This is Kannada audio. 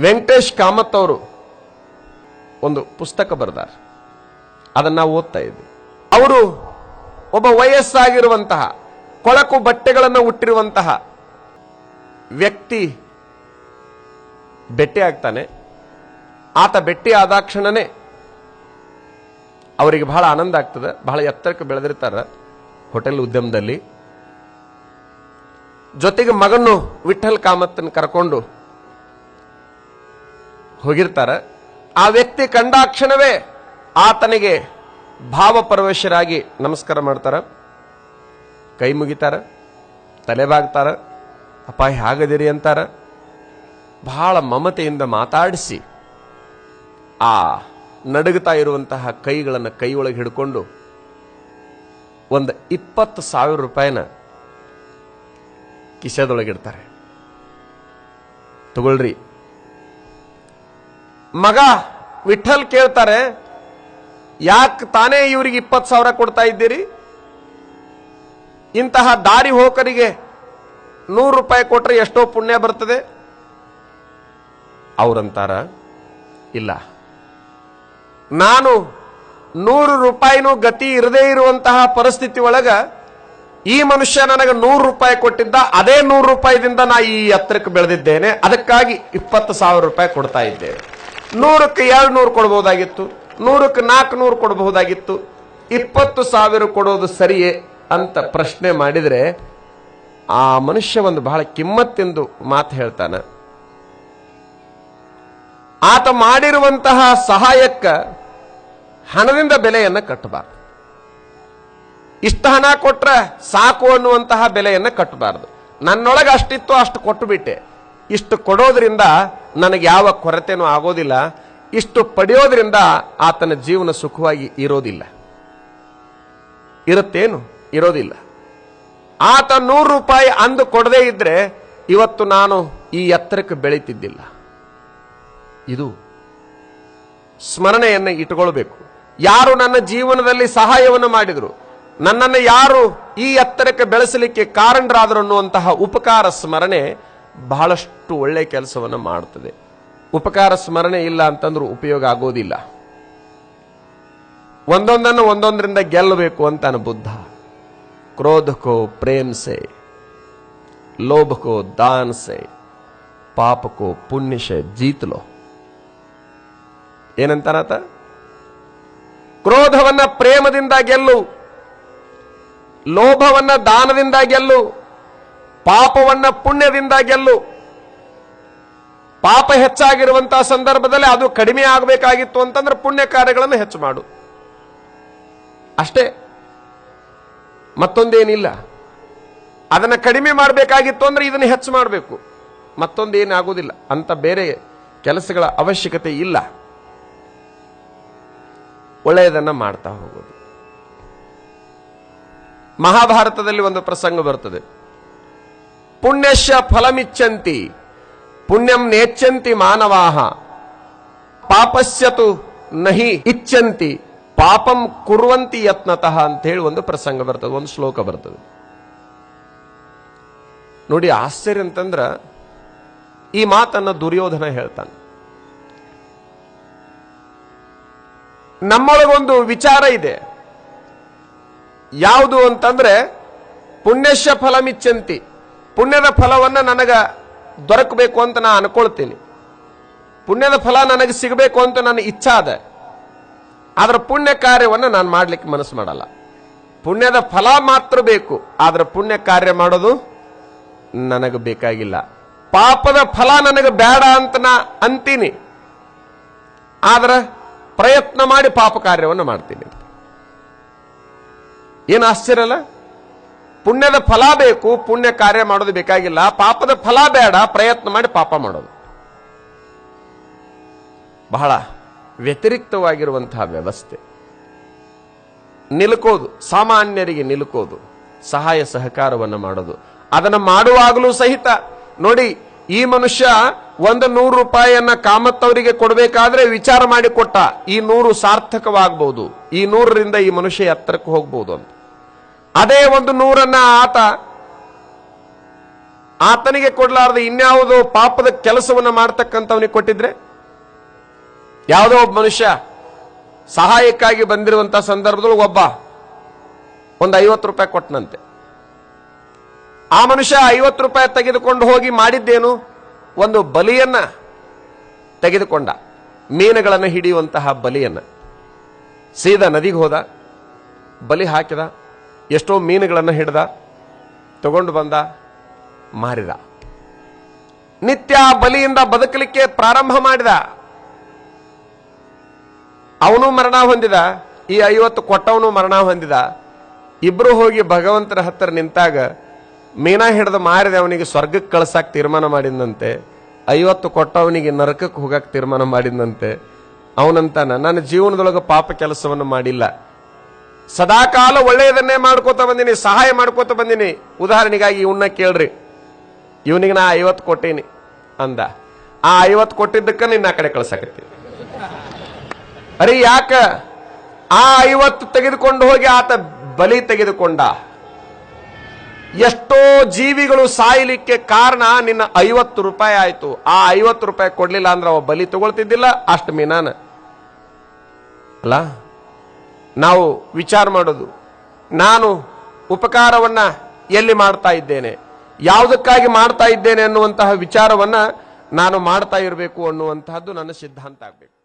ವೆಂಕಟೇಶ್ ಕಾಮತ್ ಅವರು ಒಂದು ಪುಸ್ತಕ ಬರೆದಾರ. ಅದನ್ನ ಓದ್ತಾ ಇದ್ವಿ. ಅವರು ಒಬ್ಬ ವಯಸ್ಸಾಗಿರುವಂತಹ, ಕೊಳಕು ಬಟ್ಟೆಗಳನ್ನು ಹುಟ್ಟಿರುವಂತಹ ವ್ಯಕ್ತಿ ಬೆಟ್ಟಿ ಆಗ್ತಾನೆ. ಆತ ಬೆಟ್ಟಿ ಆದಾಕ್ಷಣನೇ ಅವರಿಗೆ ಬಹಳ ಆನಂದ ಆಗ್ತದೆ. ಬಹಳ ಎತ್ತರಕ್ಕೆ ಬೆಳೆದಿರ್ತಾರೆ ಹೋಟೆಲ್ ಉದ್ಯಮದಲ್ಲಿ. ಜೊತೆಗೆ ಮಗನ್ನು ವಿಠಲ್ ಕಾಮತ್ತನ್ನು ಕರ್ಕೊಂಡು ಹೋಗಿರ್ತಾರ. ಆ ವ್ಯಕ್ತಿ ಕಂಡಾಕ್ಷಣವೇ ಆತನಿಗೆ ಭಾವಪರವಶರಾಗಿ ನಮಸ್ಕಾರ ಮಾಡ್ತಾರೆ. ಕೈ ಮುಗಿತಾರೆ. ತಲೆ ಬಾಗ್ತಾರ. ಅಪ್ಪ ಹೇಗದಿರಿ ಅಂತಾರ. ಬಹಳ ಮಮತೆಯಿಂದ ಮಾತಾಡಿಸಿ ಆ ನಡುಗುತ್ತಾ ಇರುವಂತಹ ಕೈಗಳನ್ನು ಕೈಯೊಳಗೆ ಹಿಡ್ಕೊಂಡು ಒಂದು ಇಪ್ಪತ್ತು ಸಾವಿರ ರೂಪಾಯಿನ ಕಿಸೆದೊಳಗಿಡ್ತಾರೆ ತಗೊಳ್ರಿ. ಮಗ ವಿಠಲ್ ಕೇಳ್ತಾರೆ, ಯಾಕೆ ತಾನೇ ಇವರಿಗೆ ಇಪ್ಪತ್ತು ಸಾವಿರ ಕೊಡ್ತಾ ಇದ್ದೀರಿ? ಇಂತಹ ದಾರಿ ಹೋಕರಿಗೆ ನೂರು ರೂಪಾಯಿ ಕೊಟ್ಟರೆ ಎಷ್ಟೋ ಪುಣ್ಯ ಬರ್ತದೆ. ಅವರಂತಾರ, ಇಲ್ಲ. ನಾನು ನೂರು ರೂಪಾಯಿನೂ ಗತಿ ಇರದೇ ಇರುವಂತಹ ಪರಿಸ್ಥಿತಿ ಒಳಗ ಈ ಮನುಷ್ಯ ನನಗೆ ನೂರು ರೂಪಾಯಿ ಕೊಟ್ಟಿದ್ದ, ಅದೇ ನೂರು ರೂಪಾಯಿದಿಂದ ನಾ ಈ ಎತ್ತರಕ್ಕೆ ಬೆಳೆದಿದ್ದೇನೆ, ಅದಕ್ಕಾಗಿ ಇಪ್ಪತ್ತು ಸಾವಿರ ರೂಪಾಯಿ ಕೊಡ್ತಾ ಇದ್ದೇನೆ. ನೂರಕ್ಕೆ ಎರಡು ನೂರು ಕೊಡಬಹುದಾಗಿತ್ತು, ನೂರಕ್ಕೆ ನಾಲ್ಕು ನೂರು ಕೊಡಬಹುದಾಗಿತ್ತು, ಇಪ್ಪತ್ತು ಸಾವಿರ ಕೊಡೋದು ಸರಿಯೇ ಅಂತ ಪ್ರಶ್ನೆ ಮಾಡಿದರೆ ಆ ಮನುಷ್ಯ ಒಂದು ಬಹಳ ಕಿಮ್ಮತ್ತೆಂದು ಮಾತು ಹೇಳ್ತಾನೆ. ಆತ ಮಾಡಿರುವಂತಹ ಸಹಾಯಕ್ಕ ಹಣದಿಂದ ಬೆಲೆಯನ್ನು ಕಟ್ಟಬಾರ್ದು. ಇಷ್ಟ ಹಣ ಕೊಟ್ರೆ ಸಾಕು ಅನ್ನುವಂತಹ ಬೆಲೆಯನ್ನು ಕಟ್ಟಬಾರ್ದು. ನನ್ನೊಳಗೆ ಅಷ್ಟಿತ್ತು ಅಷ್ಟು ಕೊಟ್ಟುಬಿಟ್ಟೆ ಇಷ್ಟು ಕೊಡೋದ್ರಿಂದ ನನಗೆ ಯಾವ ಕೊರತೆನೂ ಆಗೋದಿಲ್ಲ. ಇಷ್ಟು ಪಡೆಯೋದ್ರಿಂದ ಆತನ ಜೀವನ ಸುಖವಾಗಿ ಇರೋದಿಲ್ಲ. ಇರುತ್ತೇನು? ಇರೋದಿಲ್ಲ. ಆತ ನೂರು ರೂಪಾಯಿ ಅಂದು ಕೊಡದೇ ಇದ್ರೆ ಇವತ್ತು ನಾನು ಈ ಎತ್ತರಕ್ಕೆ ಬೆಳೀತಿದ್ದಿಲ್ಲ. ಇದು ಸ್ಮರಣೆಯನ್ನು ಇಟ್ಕೊಳ್ಬೇಕು ಯಾರು ನನ್ನ ಜೀವನದಲ್ಲಿ ಸಹಾಯವನ್ನು ಮಾಡಿದ್ರು? ನನ್ನನ್ನು ಯಾರು ಈ ಎತ್ತರಕ್ಕೆ ಬೆಳೆಸಲಿಕ್ಕೆ ಕಾರಣರಾದರು ಅನ್ನುವಂತಹ ಉಪಕಾರ, ಸ್ಮರಣೆ ಬಹಳಷ್ಟು ಒಳ್ಳೆಯ ಕೆಲಸವನ್ನು ಮಾಡ್ತದೆ. ಉಪಕಾರ ಸ್ಮರಣೆ ಇಲ್ಲ ಅಂತಂದ್ರೂ ಉಪಯೋಗ ಆಗೋದಿಲ್ಲ. ಒಂದೊಂದನ್ನು ಒಂದೊಂದರಿಂದ ಗೆಲ್ಲಬೇಕು ಅಂತಾನೆ ಬುದ್ಧ ಕ್ರೋಧಕೋ ಪ್ರೇಮ್ಸೆ, ಲೋಭಕೋ ದಾನ್ಸೆ, ಪಾಪಕೋ ಪುಣ್ಯಶೆ ಜೀತಲೋ. ಏನಂತಾನಾತ? ಕ್ರೋಧವನ್ನ ಪ್ರೇಮದಿಂದ ಗೆಲ್ಲು, ಲೋಭವನ್ನ ದಾನದಿಂದ ಗೆಲ್ಲು ಪಾಪವನ್ನ ಪುಣ್ಯದಿಂದ ಗೆಲ್ಲು. ಪಾಪ ಹೆಚ್ಚಾಗಿರುವಂತಹ ಸಂದರ್ಭದಲ್ಲಿ ಅದು ಕಡಿಮೆ ಆಗಬೇಕಾಗಿತ್ತು ಅಂತಂದ್ರೆ ಪುಣ್ಯ ಕಾರ್ಯಗಳನ್ನು ಹೆಚ್ಚು ಮಾಡು. ಅಷ್ಟೇ. ಮತ್ತೊಂದೇನಿಲ್ಲ. ಅದನ್ನ ಕಡಿಮೆ ಮಾಡಬೇಕಾಗಿತ್ತು ಅಂದ್ರೆ ಇದನ್ನ ಹೆಚ್ಚು ಮಾಡಬೇಕು. ಮತ್ತೊಂದೇನಾಗುವುದಿಲ್ಲ. ಅಂತ ಬೇರೆ ಕೆಲಸಗಳ ಅವಶ್ಯಕತೆ ಇಲ್ಲ. ಒಳ್ಳೆಯದನ್ನ ಮಾಡ್ತಾ ಹೋಗೋದು ಮಹಾಭಾರತದಲ್ಲಿ ಒಂದು ಪ್ರಸಂಗ ಬರ್ತದೆ. ಪುಣ್ಯಶ್ಯ ಫಲಮಿಚ್ಚಂತಿ ಪುಣ್ಯಂ ನೇಚ್ಛಂತಿ ಮಾನವಾಹ. ಪಾಪಸ್ಯತು ನಹಿ ಇಚ್ಛಂತಿ, ಪಾಪಂ ಕುರುವಂತಿ ಯತ್ನತಃ ಅಂತ ಹೇಳಿ ಒಂದು ಪ್ರಸಂಗ ಬರ್ತದೆ, ಒಂದು ಶ್ಲೋಕ ಬರ್ತದೆ. ನೋಡಿ ಆಶ್ಚರ್ಯ ಅಂತಂದ್ರ, ಈ ಮಾತನ್ನ ದುರ್ಯೋಧನ ಹೇಳ್ತಾನೆ. ನಮ್ಮೊಳಗೊಂದು ವಿಚಾರ ಇದೆ. ಯಾವುದು ಅಂತಂದ್ರೆ ಪುಣ್ಯಶ ಫಲಮಿಚ್ಚಂತಿ ಪುಣ್ಯದ ಫಲವನ್ನು ನನಗೆ ದೊರಕಬೇಕು ಅಂತ ನಾನು ಅನ್ಕೊಳ್ತೀನಿ. ಪುಣ್ಯದ ಫಲ ನನಗೆ ಸಿಗಬೇಕು ಅಂತ ನನ್ನ ಇಚ್ಛಾ ಅದ ಆದರೆ ಪುಣ್ಯ ಕಾರ್ಯವನ್ನು ನಾನು ಮಾಡಲಿಕ್ಕೆ ಮನಸ್ಸು ಮಾಡಲ್ಲ. ಪುಣ್ಯದ ಫಲ ಮಾತ್ರ ಬೇಕು, ಆದರೆ ಪುಣ್ಯ ಕಾರ್ಯ ಮಾಡೋದು ನನಗೆ ಬೇಕಾಗಿಲ್ಲ. ಪಾಪದ ಫಲ ನನಗೆ ಬೇಡ ಅಂತ ನಾ ಅಂತೀನಿ. ಆದರೆ ಪ್ರಯತ್ನ ಮಾಡಿ ಪಾಪ ಕಾರ್ಯವನ್ನು ಮಾಡ್ತೀನಿ ಏನು ಆಶ್ಚರ್ಯ ಅಲ್ಲ? ಪುಣ್ಯದ ಫಲ ಬೇಕು, ಪುಣ್ಯ ಕಾರ್ಯ ಮಾಡೋದು ಬೇಕಾಗಿಲ್ಲ. ಪಾಪದ ಫಲ ಬೇಡ, ಪ್ರಯತ್ನ ಮಾಡಿ ಪಾಪ ಮಾಡೋದು. ಬಹಳ ವ್ಯತಿರಿಕ್ತವಾಗಿರುವಂತಹ ವ್ಯವಸ್ಥೆ. ನಿಲುಕೋದು, ಸಾಮಾನ್ಯರಿಗೆ ನಿಲುಕೋದು, ಸಹಾಯ ಸಹಕಾರವನ್ನು ಮಾಡೋದು. ಅದನ್ನು ಮಾಡುವಾಗಲೂ ಸಹಿತ, ನೋಡಿ, ಈ ಮನುಷ್ಯ ಒಂದು ನೂರು ರೂಪಾಯಿಯನ್ನ ಕಾಮತ್ತವರಿಗೆ ಕೊಡಬೇಕಾದ್ರೆ ವಿಚಾರ ಮಾಡಿ ಕೊಟ್ಟ. ಈ ನೂರು ಸಾರ್ಥಕವಾಗಬಹುದು ಈ ನೂರರಿಂದ ಈ ಮನುಷ್ಯ ಎತ್ತರಕ್ಕೆ ಹೋಗ್ಬೋದು ಅಂತ. ಅದೇ ಒಂದು ನೂರನ್ನ ಆತ, ಆತನಿಗೆ ಕೊಡಲಾರದ ಇನ್ಯಾವುದೋ ಪಾಪದ ಕೆಲಸವನ್ನ ಮಾಡ್ತಕ್ಕಂಥವನಿಗೆ ಕೊಟ್ಟಿದ್ರೆ? ಯಾವುದೋ ಒಬ್ಬ ಮನುಷ್ಯ ಸಹಾಯಕ್ಕಾಗಿ ಬಂದಿರುವಂತ ಸಂದರ್ಭದೊಳಗೆ ಒಬ್ಬ ಒಂದು ಐವತ್ತು ರೂಪಾಯಿ ಕೊಟ್ಟನಂತೆ ಆ ಮನುಷ್ಯ ಐವತ್ತು ರೂಪಾಯಿ ತೆಗೆದುಕೊಂಡು ಹೋಗಿ ಮಾಡಿದ್ದೇನು? ಒಂದು ಬಲಿಯನ್ನ ತೆಗೆದುಕೊಂಡ, ಮೀನುಗಳನ್ನು ಹಿಡಿಯುವಂತಹ ಬಲಿಯನ್ನ. ಸೀದಾ ನದಿಗೆ ಹೋದ, ಬಲಿ ಹಾಕಿದ ಎಷ್ಟೋ ಮೀನುಗಳನ್ನು ಹಿಡ್ದ, ತಗೊಂಡು ಬಂದ, ಮಾರಿದ. ನಿತ್ಯ ಬಲಿಯಿಂದ ಬದುಕಲಿಕ್ಕೆ ಪ್ರಾರಂಭ ಮಾಡಿದ. ಅವನು ಮರಣ ಹೊಂದಿದ, ಈ ಐವತ್ತು ಕೊಟ್ಟವನು ಮರಣ ಹೊಂದಿದ. ಇಬ್ರು ಹೋಗಿ ಭಗವಂತನ ಹತ್ತಿರ ನಿಂತಾಗ, ಮೀನಾ ಹಿಡಿದು ಮಾರಿದ, ಅವನಿಗೆ ಸ್ವರ್ಗಕ್ಕೆ ಕಳ್ಸಾಕ್ ತೀರ್ಮಾನ ಮಾಡಿದಂತೆ ಐವತ್ತು ಕೊಟ್ಟವನಿಗೆ ನರಕಕ್ಕೆ ಹೋಗಕ್ಕೆ ತೀರ್ಮಾನ ಮಾಡಿದಂತೆ ಅವನಂತಾನ, ನನ್ನ ಜೀವನದೊಳಗೆ ಪಾಪ ಕೆಲಸವನ್ನು ಮಾಡಿಲ್ಲ. ಸದಾಕಾಲ ಒಳ್ಳೆಯದನ್ನೇ ಮಾಡ್ಕೋತ ಬಂದೀನಿ, ಸಹಾಯ ಮಾಡ್ಕೋತ ಬಂದೀನಿ. ಉದಾಹರಣೆಗಾಗಿ ಇವನ್ನ ಕೇಳ್ರಿ. ಇವನಿಗೆ ನಾ ಐವತ್ತು ಕೊಟ್ಟೀನಿ ಅಂದ. ಆ ಐವತ್ತು ಕೊಟ್ಟಿದ್ದಕ್ಕ ನಿನ್ನ ಆ ಕಡೆ ಕಳ್ಸಕತ್ತಿ. ಅರಿ ಯಾಕ? ಆ ಐವತ್ತು ತೆಗೆದುಕೊಂಡು ಹೋಗಿ ಆತ ಬಲಿ ತೆಗೆದುಕೊಂಡ. ಎಷ್ಟೋ ಜೀವಿಗಳು ಸಾಯಲಿಕ್ಕೆ ಕಾರಣ ನಿನ್ನ ಐವತ್ತು ರೂಪಾಯಿ ಆಯ್ತು. ಆ ಐವತ್ತು ರೂಪಾಯಿ ಕೊಡ್ಲಿಲ್ಲ ಅಂದ್ರೆ ಅವ ಬಲಿ ತಗೊಳ್ತಿದ್ದಿಲ್ಲ, ಅಷ್ಟು ಮೀನಾನ. ಅಲ್ಲ? ನಾವು ವಿಚಾರ ಮಾಡೋದು. ನಾನು ಉಪಕಾರವನ್ನು ಎಲ್ಲಿ ಮಾಡ್ತಾ ಇದ್ದೇನೆ? ಯಾವುದಕ್ಕಾಗಿ ಮಾಡ್ತಾ ಇದ್ದೇನೆ ಅನ್ನುವಂತಹ ವಿಚಾರವನ್ನು ನಾನು ಮಾಡ್ತಾ ಇರಬೇಕು ಅನ್ನುವಂತಹದ್ದು ನನ್ನ ಸಿದ್ಧಾಂತ ಆಗಬೇಕು.